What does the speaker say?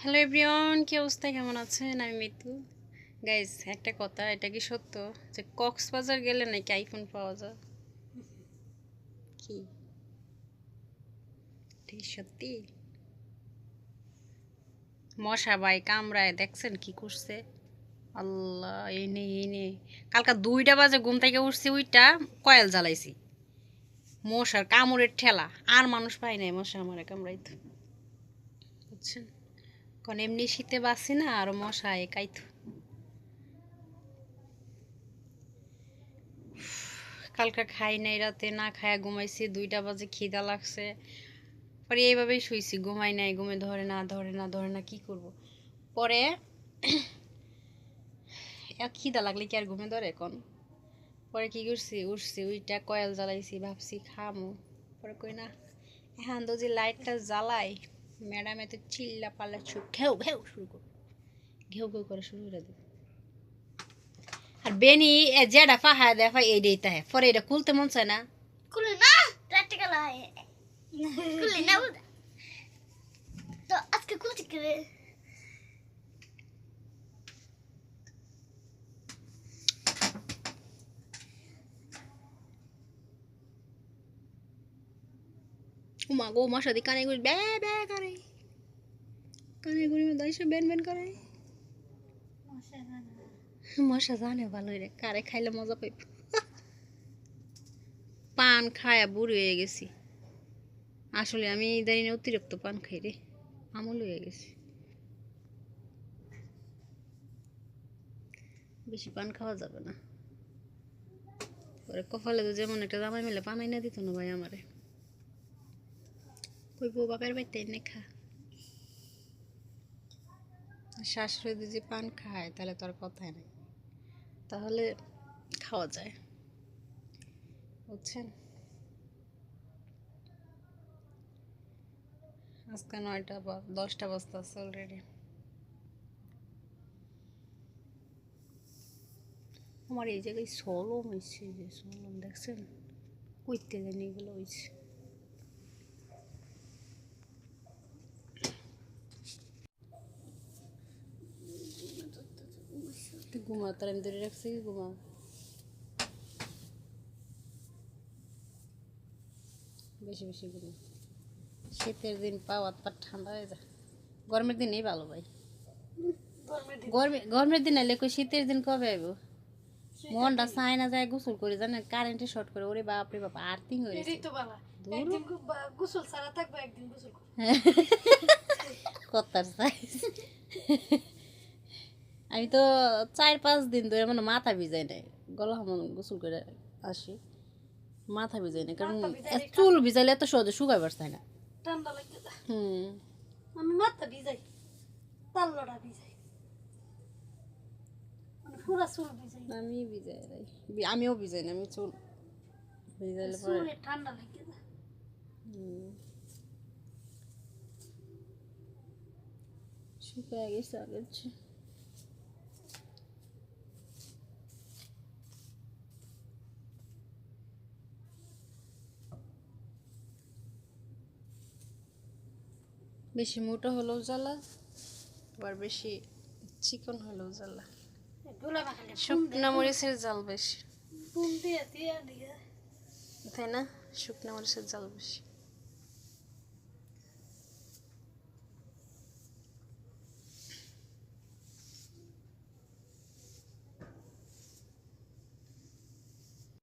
Hello everyone কি অবস্থা? কেমন আছেন? আমি মিতু। গাইজ একটা কথা, এটা কি সত্য যে কক্সবাজার গেলে নাকি আইফোন পাওয়া যায়? কি? ঠিক সত্যি? মশা ভাই কামড়ায়, দেখছেন কি করছে? আল্লাহ, এই নে এই নে। কালকা দুইটা বাজে ঘুম থেকে উঠছি ওইটা কয়েল জ্বালাইছি। মশার কামড়ের ঠেলা। আর মানুষ পাই নাই মশা আমারে কামড়াইতো। বুঝছেন? কারণ এমনি শীতে বাসি না, আর মশা একাইতো কালকে খাই নাই, রাতে না খায়া ঘুমাইছি, দুইটা বাজে খিদা লাগছে। পরে এইভাবেই শুইছি, ঘুমাই নাই, ঘুমে ধরে না ধরে না ধরে না, কি করব? পরে খিদা লাগলে কি আর ঘুমে ধরে এখন? পরে কি করছি? উঠছি ওইটা কয়েল জ্বালাইছি, ভাবছি খামু। পরে কই না এখন তো যে লাইটটা জ্বালাই ম্যাডাম এত চিল্লা পাল্লা ছু ঘেউ ঘেউ শুরু করবে ঘেউ ঘেউ করে শুরু করে দেবে আর বেনি, এ যেটা ফাহা, দেখা এই দিতে হয় পরে এটা খুলতে মন চায় না। খুলে না, প্র্যাকটিক্যাল হয়। খুলে না তো আজকে খুলছি উমা গো মশা দি কানে গুলি বে বে করে। কানে মধ্যে এসে বেন বেন করে। মশা জানে ভালো রে, কারে খাইলে মজা পাইব। পান খায়া বুড়ি হয়ে গেছি। আসলে আমি ইদানিং অতিরিক্ত পান খাই রে, আমল হয়ে গেছি। বেশি পান খাওয়া যাবে না। পরে কপালে তো যেমন একটা জামাই মেলে পানাই না দিত না ভাই আমারে। কই বউ বাপের বাড়িতে এনে খা। শাশুড়ি যদি পান খায়, তাহলে তোর কথাই নেই। তাহলে খাওয়া যায়। বুঝছেন? আজকে নয়টা বা, দশটা বস্তা আছে অলরেডি আমার এই জায়গায় সলম হয়েছে যে সলম দেখছেন? কইতে জানি এগুলো হয়েছে তুই ঘুমা তার আমি ধরে রাখছি কি ঘুমা বেশি বেশি ঘুমা শীতের দিন পা ঠান্ডা হয়ে যায় গরমের দিনেই ভালো ভাই গরমে গরমের দিন এলে কই শীতের দিন কবে আইব মনটা চায় না যায় গোসল করে জানেন কারেন্টে শর্ট করে ওরে বাপ রে বাপ আর্থিং হয়ে গোসল সারা থাকবে একদিন গোসল সাইজ আমি তো চার পাঁচ দিন ধরে মানে মাথা ভিজাই নাই গলা হামন গোসল করে আসি মাথা ভিজাই না কারণ চুল ভিজাইলে এত সহজে শুকাই পারছে না। ঠান্ডা লাগতে হুম। আমি মাথা ভিজাই তাল্লটা ভিজাই। মানে পুরা চুল ভিজাই। আমি ভিজাই নাই আমিও ভিজাই না আমি চুল ভিজাইলে পরে ঠান্ডা হুম। শুকায় গেছে আগের চেয়ে। বেশি মোটা হলেও জ্বালা আবার বেশি চিকন হলেও জ্বালা। শুকনা মরিচের জাল বেশি। তাই না? শুকনা মরিচের জাল বেশি।